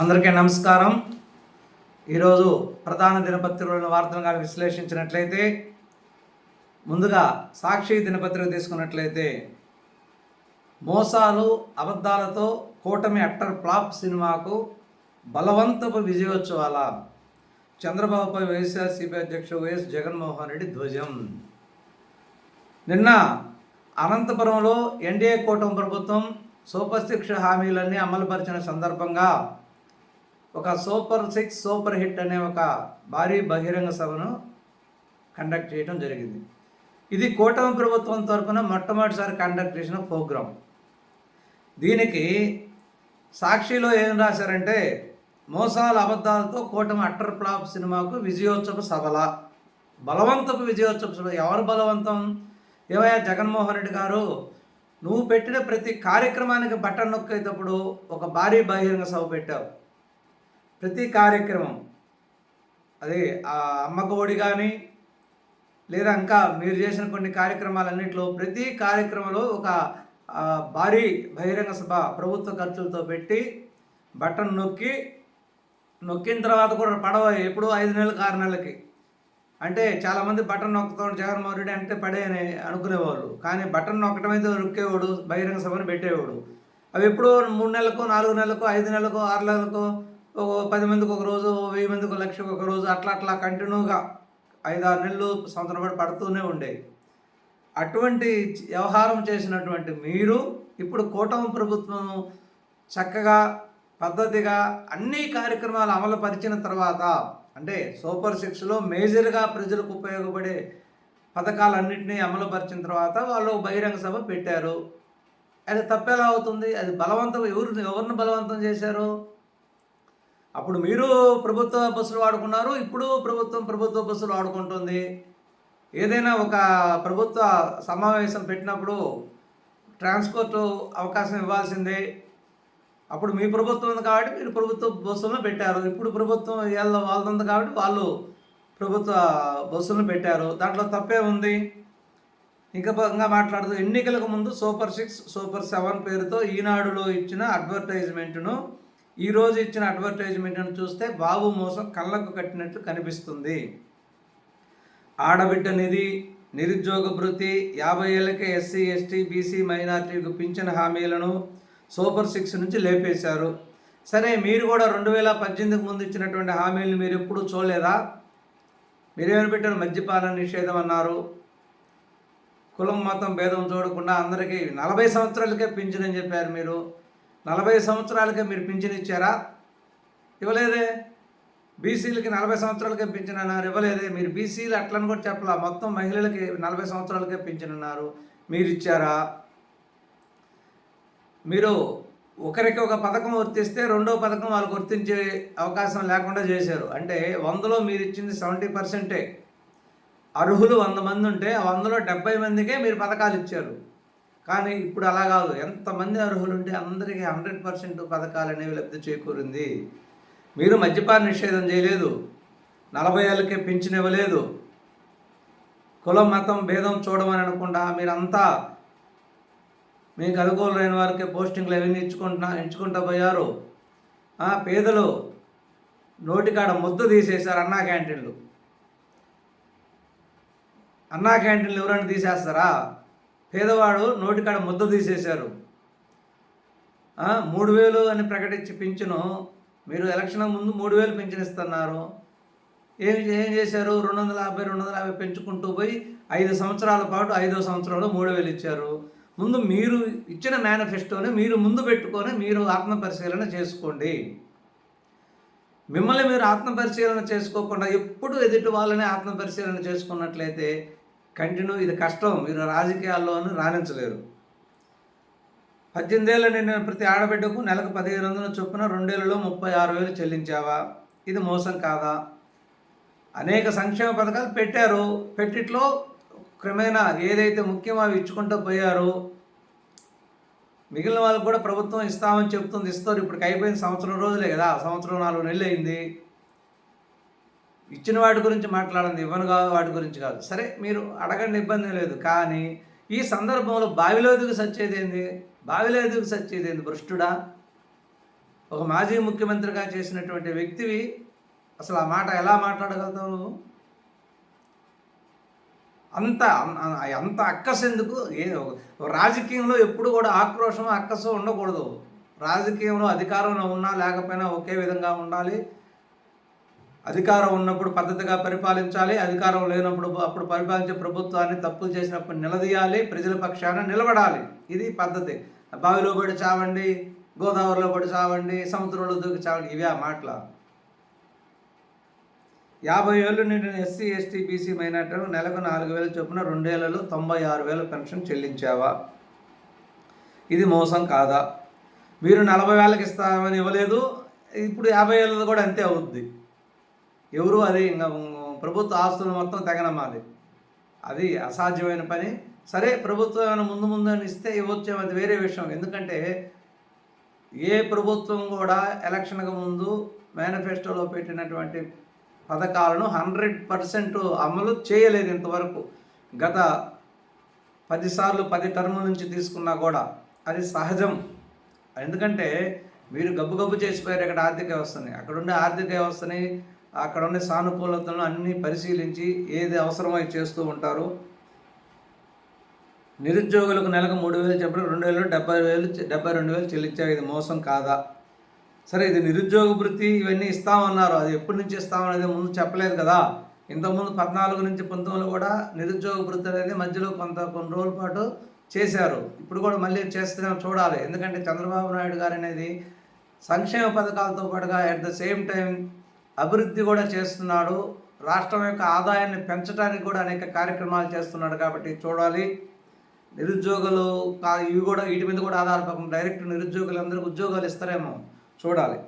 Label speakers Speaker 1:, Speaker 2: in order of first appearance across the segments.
Speaker 1: అందరికీ నమస్కారం. ఈరోజు ప్రధాన దినపత్రికలను వార్తలు కానీ విశ్లేషించినట్లయితే ముందుగా సాక్షి దినపత్రిక తీసుకున్నట్లయితే మోసాలు అబద్ధాలతో కూటమి అట్టర్ ఫ్లాప్ సినిమాకు బలవంతపు విజయోత్సవాల చంద్రబాబుపై వైఎస్ఆర్సీపీ అధ్యక్షుడు వైఎస్ జగన్మోహన్ రెడ్డి ధ్వజం. నిన్న అనంతపురంలో ఎన్డీఏ కూటమి ప్రభుత్వం సూపర్ శిక్ష హామీలన్నీ అమలుపరిచిన సందర్భంగా ఒక సూపర్ సిక్స్ సూపర్ హిట్ అనే ఒక భారీ బహిరంగ సభను కండక్ట్ చేయడం జరిగింది. ఇది కూటమి ప్రభుత్వం తరఫున మొట్టమొదటిసారి కండక్ట్ చేసిన ప్రోగ్రాం. దీనికి సాక్షిలో ఏం రాశారంటే మోసాల అబద్ధాలతో కూటమి అట్టర్ ఫ్లాప్ సినిమాకు విజయోత్సవ సభల బలవంతపు విజయోత్సవ సభ. ఎవరు బలవంతం? ఏవయ్యా జగన్మోహన్ రెడ్డి గారు నువ్వు పెట్టిన ప్రతి కార్యక్రమానికి బటన్ నొక్కేటప్పుడు ఒక భారీ బహిరంగ సభ పెట్టావు. ప్రతి కార్యక్రమం అది ఆ అమ్మకోడి కానీ లేదా ఇంకా మీరు చేసిన కొన్ని కార్యక్రమాలన్నింటిలో ప్రతి కార్యక్రమంలో ఒక భారీ బహిరంగ సభ ప్రభుత్వ ఖర్చులతో పెట్టి బటన్ నొక్కి నొక్కిన తర్వాత కూడా పడవ ఎప్పుడు ఐదు నెలలకు ఆరు నెలలకి. అంటే చాలామంది బటన్ నొక్కుతాడు జగన్మోహన్ రెడ్డి అంటే పడే అని అనుకునేవాళ్ళు. కానీ బటన్ నొక్కడం అయితే నొక్కేవాడు బహిరంగ సభను పెట్టేవాడు. అవి ఎప్పుడో మూడు నెలలకు నాలుగు నెలలకు ఐదు నెలలకు ఆరు నెలలకు ఒక పది మందికి ఒక రోజు వెయ్యి మందికి ఒక లక్షకు ఒక రోజు అట్లా అట్లా కంటిన్యూగా ఐదారు నెలలు సంవత్సరం పాటు పడుతూనే ఉండేవి. అటువంటి వ్యవహారం చేసినటువంటి మీరు ఇప్పుడు కూటమి ప్రభుత్వం చక్కగా పద్ధతిగా అన్ని కార్యక్రమాలు అమలు పరిచిన తర్వాత అంటే సూపర్ సిక్స్లో మేజర్గా ప్రజలకు ఉపయోగపడే పథకాలన్నింటినీ అమలుపరిచిన తర్వాత వాళ్ళు బహిరంగ సభ పెట్టారు. అది తప్పేలా అవుతుంది? అది బలవంతం ఎవరు ఎవరిని బలవంతం చేశారు? అప్పుడు మీరు ప్రభుత్వ బస్సులు వాడుకున్నారు ఇప్పుడు ప్రభుత్వం ప్రభుత్వ బస్సులు వాడుకుంటుంది. ఏదైనా ఒక ప్రభుత్వ సమావేశం పెట్టినప్పుడు ట్రాన్స్పోర్ట్ అవకాశం ఇవ్వాల్సిందే. అప్పుడు మీ ప్రభుత్వం ఉంది కాబట్టి మీరు ప్రభుత్వ బస్సులను పెట్టారు. ఇప్పుడు ప్రభుత్వం వాళ్ళ వాళ్ళది ఉంది కాబట్టి వాళ్ళు ప్రభుత్వ బస్సులను పెట్టారు. దాంట్లో తప్పే ఉంది. ఇంకా ప- ఇంకా మాట్లాడుతూ ఎన్నికలకు ముందు సూపర్ సిక్స్ సూపర్ సెవెన్ పేరుతో ఈనాడులో ఇచ్చిన అడ్వర్టైజ్మెంట్ను ఈరోజు ఇచ్చిన అడ్వర్టైజ్మెంట్ను చూస్తే బాబు మోసం కళ్ళకు కట్టినట్లు కనిపిస్తుంది. ఆడబిడ్డ నిధి నిరుద్యోగ భృతి యాభై ఏళ్ళకే ఎస్సీ ఎస్టీ బీసీ మైనార్టీలకు పింఛన్ హామీలను సూపర్ సిక్స్ నుంచి లేపేశారు. సరే మీరు కూడా రెండు వేల పద్దెనిమిదికి ముందు ఇచ్చినటువంటి హామీలను మీరు ఎప్పుడూ చూడలేదా? మీరేమని పెట్టారు? మద్యపాన నిషేధం అన్నారు. కులం మతం భేదం చూడకుండా అందరికీ నలభై సంవత్సరాలకే పింఛన్ అని చెప్పారు మీరు. నలభై సంవత్సరాలకే మీరు పింఛన్ ఇచ్చారా? ఇవ్వలేదే. బీసీలకి నలభై సంవత్సరాలకే పింఛన్ అన్నారు. ఇవ్వలేదే. మీరు బీసీలు అట్లని కూడా చెప్పలా. మొత్తం మహిళలకి నలభై సంవత్సరాలకే పింఛన్ అన్నారు. మీరు ఇచ్చారా? మీరు ఒకరికి ఒక పథకం వర్తిస్తే రెండో పథకం వాళ్ళు వర్తించే అవకాశం లేకుండా చేశారు. అంటే వందలో మీరు ఇచ్చింది సెవెంటీ పర్సెంటే. అర్హులు వంద మంది ఉంటే వందలో డెబ్బై మందికే మీరు పథకాలు ఇచ్చారు. కానీ ఇప్పుడు అలా కాదు. ఎంతమంది అర్హులు ఉంటే అందరికీ హండ్రెడ్ పర్సెంట్ పథకాలు అనేవి లబ్ధి చేకూరింది. మీరు మద్యపాన నిషేధం చేయలేదు. నలభై ఏళ్ళకే పింఛన్ ఇవ్వలేదు. కులం మతం భేదం చూడమని అనకుండా మీరంతా మీకు అనుకూలమైన వారికి పోస్టింగ్లు అవన్నీ ఇచ్చుకుంటున్నా ఇచ్చుకుంటూ పోయారు. ఆ, పేదలు నోటికాడ ముద్ద తీసేశారు అన్నా క్యాంటీన్లు. అన్నా క్యాంటీన్లు ఎవరైనా తీసేస్తారా? పేదవాడు నోటికాడ ముద్ద తీసేశారు. మూడు వేలు అని ప్రకటించి పింఛను మీరు ఎలక్షన్ ముందు మూడు వేలు పింఛను ఇస్తున్నారు. ఏం ఏం చేశారు? రెండు వందల యాభై రెండు వందల యాభై పెంచుకుంటూ పోయి ఐదు సంవత్సరాల పాటు ఐదో సంవత్సరంలో మూడు వేలు ఇచ్చారు. ముందు మీరు ఇచ్చిన మేనిఫెస్టోని మీరు ముందు పెట్టుకొని మీరు ఆత్మపరిశీలన చేసుకోండి. మిమ్మల్ని మీరు ఆత్మపరిశీలన చేసుకోకుండా ఎప్పుడు ఎదుటి వాళ్ళని ఆత్మపరిశీలన చేసుకున్నట్లయితే కంటిన్యూ ఇది కష్టం. మీరు రాజకీయాల్లోనూ రాణించలేరు. పద్దెనిమిదేళ్ళ నిండిన ప్రతి ఆడబిడ్డకు నెలకు పదిహేను వందల చొప్పున రెండేళ్ళలో ముప్పై ఆరు వేలు చెల్లించావా? ఇది మోసం కాదా? అనేక సంక్షేమ పథకాలు పెట్టారు. పెట్టిట్లో క్రమేణా ఏదైతే ముఖ్యమో అవి ఇచ్చుకుంటూ పోయారు మిగిలిన వాళ్ళకు కూడా ప్రభుత్వం ఇస్తామని చెప్తుంది. ఇస్తారు ఇప్పటికి అయిపోయిన సంవత్సరం రోజులే కదా. సంవత్సరం నాలుగు నెలలు అయింది. ఇచ్చిన వాటి గురించి మాట్లాడండి ఇవ్వను కాదు వాటి గురించి కాదు. సరే మీరు అడగండి ఇబ్బంది లేదు. కానీ ఈ సందర్భంలో బావిలో ఎదుగు సచ్చేది ఏంది బావిలో ఎదుగు సచ్చేది ఏంది భ్రష్టుడా? ఒక మాజీ ముఖ్యమంత్రిగా చేసినటువంటి వ్యక్తివి అసలు ఆ మాట ఎలా మాట్లాడగలుగుతావు నువ్వు? అంత అంత అక్కసు ఎందుకు ఏ రాజకీయంలో ఎప్పుడు కూడా ఆక్రోషం అక్కసు ఉండకూడదు. రాజకీయంలో అధికారంలో ఉన్నా లేకపోయినా ఒకే విధంగా ఉండాలి. అధికారం ఉన్నప్పుడు పద్ధతిగా పరిపాలించాలి అధికారం లేనప్పుడు అప్పుడు పరిపాలించే ప్రభుత్వాన్ని తప్పులు చేసినప్పుడు నిలదీయాలి ప్రజల పక్షాన నిలబడాలి. ఇది పద్ధతి. బావిలో పడి చావండి గోదావరిలో పడి చావండి సముద్రంలో దూకి చావండి ఇవే ఆ మాటల. యాభై ఏళ్ళు నిండిన ఎస్సీ ఎస్టీ బీసీ మైనార్టీలకు నెలకు నాలుగు వేలు చొప్పున రెండేళ్ళలో తొంభై ఆరు వేల పెన్షన్ చెల్లించావా? ఇది మోసం కాదా? మీరు నలభై వేలకు ఇస్తామని ఇవ్వలేదు ఇప్పుడు యాభై ఏళ్ళది కూడా అంతే అవుద్ది. ఎవరు అది ఇంకా ప్రభుత్వ ఆస్తులు మొత్తం తెగనమ్మాలి. అది అసాధ్యమైన పని. సరే ప్రభుత్వం ఏమైనా ముందు ముందు అని ఇస్తే ఇవ్వచ్చు అది వేరే విషయం. ఎందుకంటే ఏ ప్రభుత్వం కూడా ఎలక్షన్కి ముందు మేనిఫెస్టోలో పెట్టినటువంటి పథకాలను హండ్రెడ్ పర్సెంట్ అమలు చేయలేదు ఇంతవరకు. గత పదిసార్లు పది టర్ముల నుంచి తీసుకున్నా కూడా అది సహజం. ఎందుకంటే మీరు గబ్బు గబ్బు చేసిపోయారు ఇక్కడ ఆర్థిక వ్యవస్థని. అక్కడ ఉండే ఆర్థిక వ్యవస్థని అక్కడ ఉండే సానుకూలతలను అన్నీ పరిశీలించి ఏది అవసరమై చేస్తూ ఉంటారు. నిరుద్యోగులకు నెలకు మూడు వేలు చెప్పిన రెండు వేలు డెబ్బై వేలు డెబ్బై రెండు వేలు చెల్లించావు ఇది మోసం కాదా? సరే ఇది నిరుద్యోగ వృత్తి ఇవన్నీ ఇస్తామన్నారు. అది ఎప్పటి నుంచి ఇస్తామనేది ముందు చెప్పలేదు కదా. ఇంతకుముందు పద్నాలుగు నుంచి పంతొమ్మిది కూడా నిరుద్యోగ వృత్తి అనేది మధ్యలో కొంత కొన్ని రోజుల పాటు చేశారు. ఇప్పుడు కూడా మళ్ళీ చేస్తున్నాం చూడాలి. ఎందుకంటే చంద్రబాబు నాయుడు గారు అనేది సంక్షేమ పథకాలతో పాటుగా అట్ ద సేమ్ టైం అభివృద్ధి కూడా చేస్తున్నాడు. రాష్ట్రం యొక్క ఆదాయాన్ని పెంచడానికి కూడా అనేక కార్యక్రమాలు చేస్తున్నాడు కాబట్టి చూడాలి. నిరుద్యోగులు కా- ఇవి కూడా వీటి మీద కూడా ఆధారపడకుండా డైరెక్ట్ నిరుద్యోగులందరికీ ఉద్యోగాలు ఇస్తారేమో చూడాలి.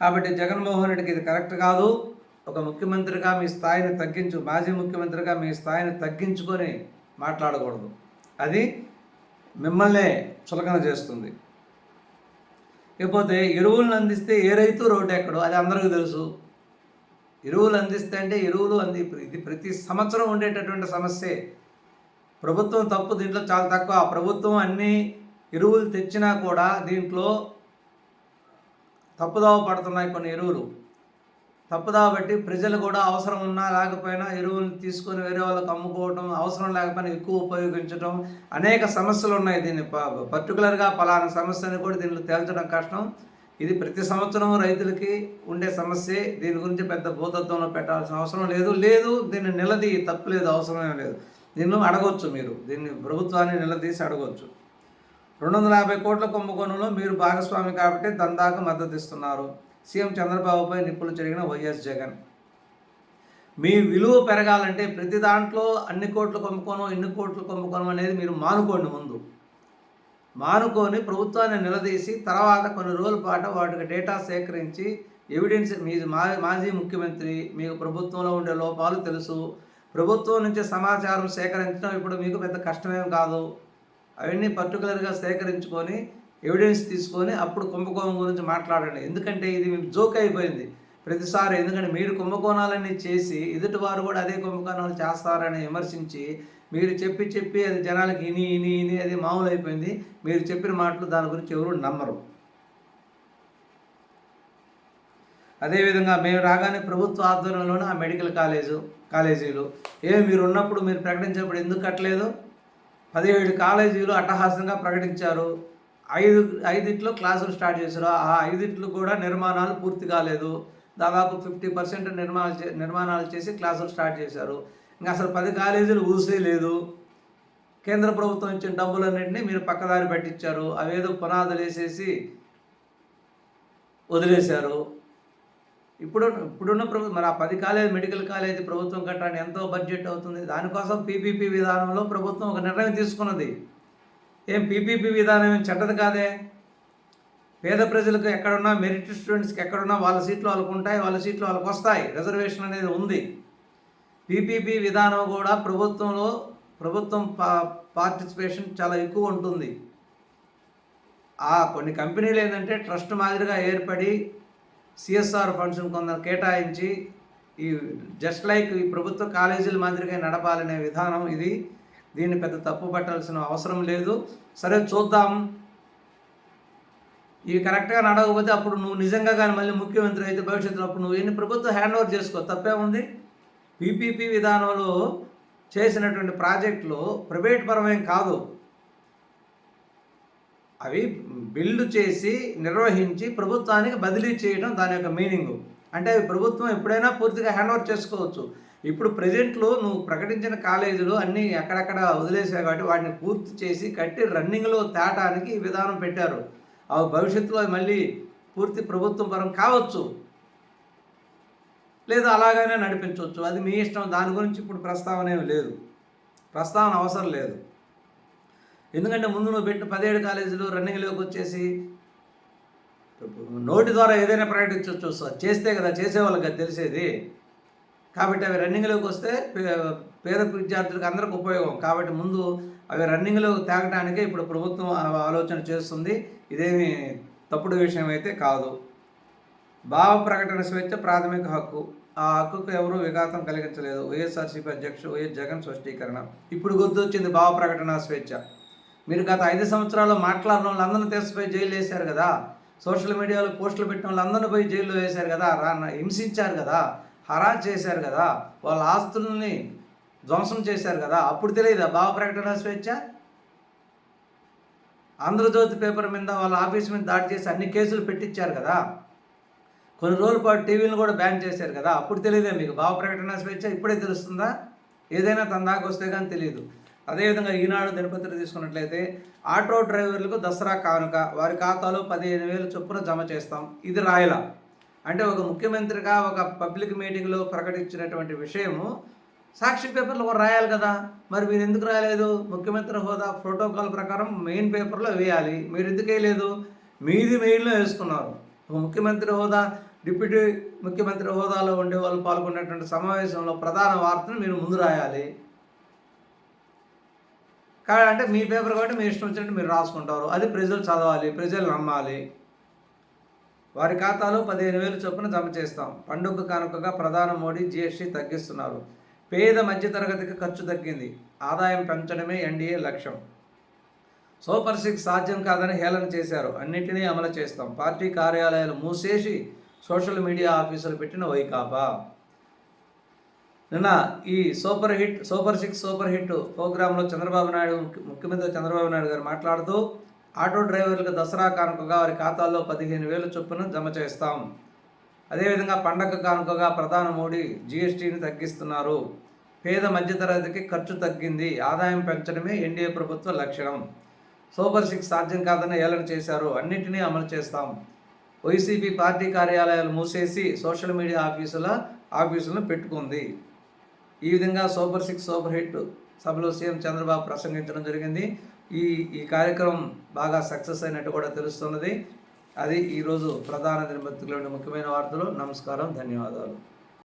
Speaker 1: కాబట్టి జగన్మోహన్ రెడ్డికి ఇది కరెక్ట్ కాదు. ఒక ముఖ్యమంత్రిగా మీ స్థాయిని తగ్గించు మాజీ ముఖ్యమంత్రిగా మీ స్థాయిని తగ్గించుకొని మాట్లాడకూడదు. అది మిమ్మల్నే చులకన చేస్తుంది. ఇకపోతే ఎరువులను అందిస్తే ఏ రైతు రోడ్డు ఎక్కడో అది అందరికీ తెలుసు. ఎరువులు అందిస్తే అంటే ఎరువులు అంది ఇది ప్రతి సంవత్సరం ఉండేటటువంటి సమస్యే. ప్రభుత్వం తప్పు దీంట్లో చాలా తక్కువ. ప్రభుత్వం అన్ని ఎరువులు తెచ్చినా కూడా దీంట్లో తప్పుదోవ పడుతున్నాయి కొన్ని ఎరువులు. తప్పు బట్టి ప్రజలు కూడా అవసరం ఉన్నా లేకపోయినా ఎరువులు తీసుకొని వేరే వాళ్ళకి అమ్ముకోవడం అవసరం లేకపోయినా ఎక్కువ ఉపయోగించడం అనేక సమస్యలు ఉన్నాయి దీన్ని ప- పర్టికులర్గా పలానా సమస్యని కూడా దీనిలో తేల్చడం కష్టం. ఇది ప్రతి సంవత్సరం రైతులకి ఉండే సమస్యే. దీని గురించి పెద్ద భూతత్వంలో పెట్టాల్సిన అవసరం లేదు. లేదు దీన్ని నిలది తప్పులేదు అవసరమే లేదు. దీన్ని అడగొచ్చు మీరు. దీన్ని ప్రభుత్వాన్ని నిలదీసి అడగొచ్చు. రెండు వందల యాభై కోట్ల కుంభకోణంలో మీరు భాగస్వామి కాబట్టి దందాకు మద్దతు ఇస్తున్నారు సీఎం చంద్రబాబుపై నిప్పులు జరిగిన వైఎస్ జగన్. మీ విలువ పెరగాలంటే ప్రతి దాంట్లో అన్ని కోట్లు కొమ్ముకోను ఇన్ని కోట్లు కొమ్ముకోను అనేది మీరు మానుకోండి ముందు. మానుకొని ప్రభుత్వాన్ని నిలదీసి తర్వాత కొన్ని రోజుల పాటు వాటికి డేటా సేకరించి ఎవిడెన్స్ మీ మా మాజీ ముఖ్యమంత్రి మీకు ప్రభుత్వంలో ఉండే లోపాలు తెలుసు. ప్రభుత్వం నుంచి సమాచారం సేకరించడం ఇప్పుడు మీకు పెద్ద కష్టమేం కాదు. అవన్నీ పర్టికులర్గా సేకరించుకొని ఎవిడెన్స్ తీసుకొని అప్పుడు కుంభకోణం గురించి మాట్లాడండి. ఎందుకంటే ఇది మీకు జోక్ అయిపోయింది. ప్రతిసారి ఎందుకంటే మీరు కుంభకోణాలన్నీ చేసి ఎదుటివారు కూడా అదే కుంభకోణాలు చేస్తారని విమర్శించి మీరు చెప్పి చెప్పి అది జనాలకి ఇని ఇని ఇని అది మామూలు అయిపోయింది మీరు చెప్పిన మాటలు దాని గురించి ఎవరు నమ్మరు. అదేవిధంగా మేము రాగానే ప్రభుత్వ ఆధ్వర్యంలోనే ఆ మెడికల్ కాలేజు కాలేజీలు. ఏ మీరు ఉన్నప్పుడు మీరు ప్రకటించినప్పుడు ఎందుకు కట్టలేదు? పదిహేడు కాలేజీలు అట్టహాసంగా ప్రకటించారు. ఐదు ఐదింట్లో క్లాసులు స్టార్ట్ చేశారు. ఆ ఐదింట్లో కూడా నిర్మాణాలు పూర్తి కాలేదు. దాదాపు ఫిఫ్టీ పర్సెంట్ నిర్మాణాలు చే నిర్మాణాలు చేసి క్లాసులు స్టార్ట్ చేశారు. ఇంకా అసలు పది కాలేజీలు ఊసే లేదు. కేంద్ర ప్రభుత్వం ఇచ్చిన డబ్బులన్నింటినీ మీరు పక్కదారి పెట్టించారు. అవేదో పునాదులు వేసేసి వదిలేశారు. ఇప్పుడు ఇప్పుడున్న ప్రభుత్వం మరి ఆ పది కాలేజ్ మెడికల్ కాలేజ్ ప్రభుత్వం కట్టడానికి ఎంతో బడ్జెట్ అవుతుంది. దానికోసం పీపీపీ విధానంలో ప్రభుత్వం ఒక నిర్ణయం తీసుకున్నది. ఏం పీపీపీ విధానం ఏం చెడ్డది కాదే? పేద ప్రజలకు ఎక్కడున్నా మెరిట్ స్టూడెంట్స్కి ఎక్కడున్నా వాళ్ళ సీట్లు వాళ్ళకు ఉంటాయి వాళ్ళ సీట్లు వాళ్ళకు వస్తాయి రిజర్వేషన్ అనేది ఉంది. పీపీపీ విధానం కూడా ప్రభుత్వంలో ప్రభుత్వం పా పార్టిసిపేషన్ చాలా ఎక్కువ ఉంటుంది. ఆ కొన్ని కంపెనీలు ఏంటంటే ట్రస్ట్ మాదిరిగా ఏర్పడి సిఎస్ఆర్ ఫండ్స్ని కొందరు కేటాయించి ఈ జస్ట్ లైక్ ఈ ప్రభుత్వ కాలేజీల మాదిరిగా నడపాలనే విధానం ఇది. దీన్ని పెద్ద తప్పు పట్టాల్సిన అవసరం లేదు. సరే చూద్దాం. ఇవి కరెక్ట్గా నడవకపోతే అప్పుడు నువ్వు నిజంగా కానీ మళ్ళీ ముఖ్యమంత్రి అయితే భవిష్యత్తులో అప్పుడు నువ్వు ఎన్ని ప్రభుత్వం హ్యాండ్ ఓవర్ చేసుకో తప్పేముంది పీపీపీ విధానంలో చేసినటువంటి ప్రాజెక్టులు ప్రైవేట్ పరమేం కాదు. అవి బిల్డ్ చేసి నిర్వహించి ప్రభుత్వానికి బదిలీ చేయడం దాని యొక్క మీనింగ్. అంటే అవి ప్రభుత్వం ఎప్పుడైనా పూర్తిగా హ్యాండ్ ఓవర్ చేసుకోవచ్చు. ఇప్పుడు ప్రజెంట్లో నువ్వు ప్రకటించిన కాలేజీలు అన్నీ అక్కడక్కడ వదిలేసావు కాబట్టి వాటిని పూర్తి చేసి కట్టి రన్నింగ్లో తేటానికి విధానం పెట్టారు. అవి భవిష్యత్తులో మళ్ళీ పూర్తి ప్రభుత్వం పరం కావచ్చు. లేదా అలాగనే నడిపించవచ్చు. అది మీ ఇష్టం. దాని గురించి ఇప్పుడు ప్రస్తావన ఏమి లేదు. ప్రస్తావన అవసరం లేదు. ఎందుకంటే ముందు నువ్వు పెట్టిన పదిహేడు కాలేజీలు రన్నింగ్లోకి వచ్చేసి నోటి ద్వారా ఏదైనా ప్రకటించవచ్చు. సార్ చేస్తే కదా చేసేవాళ్ళకి అది తెలిసేది. కాబట్టి అవి రన్నింగ్లోకి వస్తే పే- పేద విద్యార్థులకు అందరికి ఉపయోగం. కాబట్టి ముందు అవి రన్నింగ్లో తేగటానికే ఇప్పుడు ప్రభుత్వం ఆలోచన చేస్తుంది. ఇదేమి తప్పుడు విషయం అయితే కాదు. భావ ప్రకటన స్వేచ్ఛ ప్రాథమిక హక్కు. ఆ హక్కుకు ఎవరూ విఘాతం కలిగించలేదు. వైఎస్ఆర్సీపీ అధ్యక్షుడు వైఎస్ జగన్ స్పష్టీకరణ. ఇప్పుడు గుర్తొచ్చింది భావ ప్రకటన స్వేచ్ఛ. మీరు గత ఐదు సంవత్సరాలు మాట్లాడిన వాళ్ళందరినీ తీసుకుపోయి జైలు వేశారు కదా? సోషల్ మీడియాలో పోస్టులు పెట్టిన వాళ్ళందరినీ పోయి జైల్లో వేశారు కదా? రా- హింసించారు కదా? హరాజ్ చేశారు కదా వాళ్ళ ఆస్తుల్ని ధ్వంసం చేశారు కదా అప్పుడు తెలియదా భావ ప్రకటన స్వేచ్ఛ? ఆంధ్రజ్యోతి పేపర్ మీద వాళ్ళ ఆఫీస్ మీద దాడి చేసి అన్ని కేసులు పెట్టించారు కదా. కొన్ని రోజుల పాటు టీవీలు కూడా బ్యాన్ చేశారు కదా అప్పుడు తెలియదే మీకు భావ ప్రకటన స్వేచ్ఛ? ఇప్పుడే తెలుస్తుందా? ఏదైనా తన దాకా వస్తే కానీ తెలియదు అదేవిధంగా ఈనాడు దినపత్రిక తీసుకున్నట్లయితే ఆటో డ్రైవర్లకు దసరా కానుక వారి ఖాతాలో పదిహేను వేలు చొప్పున జమ చేస్తాం. ఇది రాయల. అంటే ఒక ముఖ్యమంత్రిగా ఒక పబ్లిక్ మీటింగ్లో ప్రకటించినటువంటి విషయము సాక్షి పేపర్లో కూడా రాయాలి కదా. మరి మీరు ఎందుకు రాయలేదు? ముఖ్యమంత్రి హోదా ప్రోటోకాల్ ప్రకారం మెయిన్ పేపర్లో వేయాలి. మీరు ఎందుకు వేయలేదు? మీది మెయిన్లో వేసుకున్నారు. ఒక ముఖ్యమంత్రి హోదా డిప్యూటీ ముఖ్యమంత్రి హోదాలో ఉండే వాళ్ళు పాల్గొన్నటువంటి సమావేశంలో ప్రధాన వార్తను మీరు ముందు రాయాలి. కాదంటే అంటే మీ పేపర్ కాబట్టి మీ ఇష్టం వచ్చినట్టు మీరు రాసుకుంటారు. అది ప్రజలు చదవాలి ప్రజలు నమ్మాలి. వారి ఖాతాలో పదిహేను వేలు చొప్పున జమ చేస్తాం. పండుగ కానుకగా ప్రధాని మోడీ జీఎస్టీ తగ్గిస్తున్నారు. పేద మధ్యతరగతికి ఖర్చు తగ్గింది. ఆదాయం పెంచడమే ఎన్డీఏ లక్ష్యం. సూపర్ సిక్స్ సాధ్యం కాదని హేళన చేశారు. అన్నింటినీ అమలు చేస్తాం. పార్టీ కార్యాలయాలు మూసేసి సోషల్ మీడియా ఆఫీసులు పెట్టిన వైకాపా. నిన్న ఈ super hit super six super hit ప్రోగ్రాంలో చంద్రబాబు నాయుడు ముఖ్యమంత్రి చంద్రబాబు నాయుడు గారు మాట్లాడుతూ ఆటో డ్రైవర్లకు దసరా కానుకగా వారి ఖాతాల్లో పదిహేను వేల చొప్పున జమ చేస్తాం. అదేవిధంగా పండగ కానుకగా ప్రధాని మోడీ జీఎస్టీని తగ్గిస్తున్నారు. పేద మధ్యతరగతికి ఖర్చు తగ్గింది. ఆదాయం పెంచడమే ఎన్డీఏ ప్రభుత్వ లక్ష్యం. సూపర్ సిక్స్ సాధ్యం కాదని ఏలన చేశారు. అన్నింటినీ అమలు చేస్తాం. వైసీపీ పార్టీ కార్యాలయాలు మూసేసి సోషల్ మీడియా ఆఫీసుల ఆఫీసులను పెట్టుకుంది. ఈ విధంగా సూపర్ సిక్స్ సూపర్ హిట్ సభలో సీఎం చంద్రబాబు ప్రసంగించడం జరిగింది. ఈ ఈ కార్యక్రమం బాగా సక్సెస్ అయినట్టు కూడా తెలుస్తున్నది. అది ఈరోజు ప్రధాన దినపత్రికలోని ముఖ్యమైన వార్తలు. నమస్కారం ధన్యవాదాలు.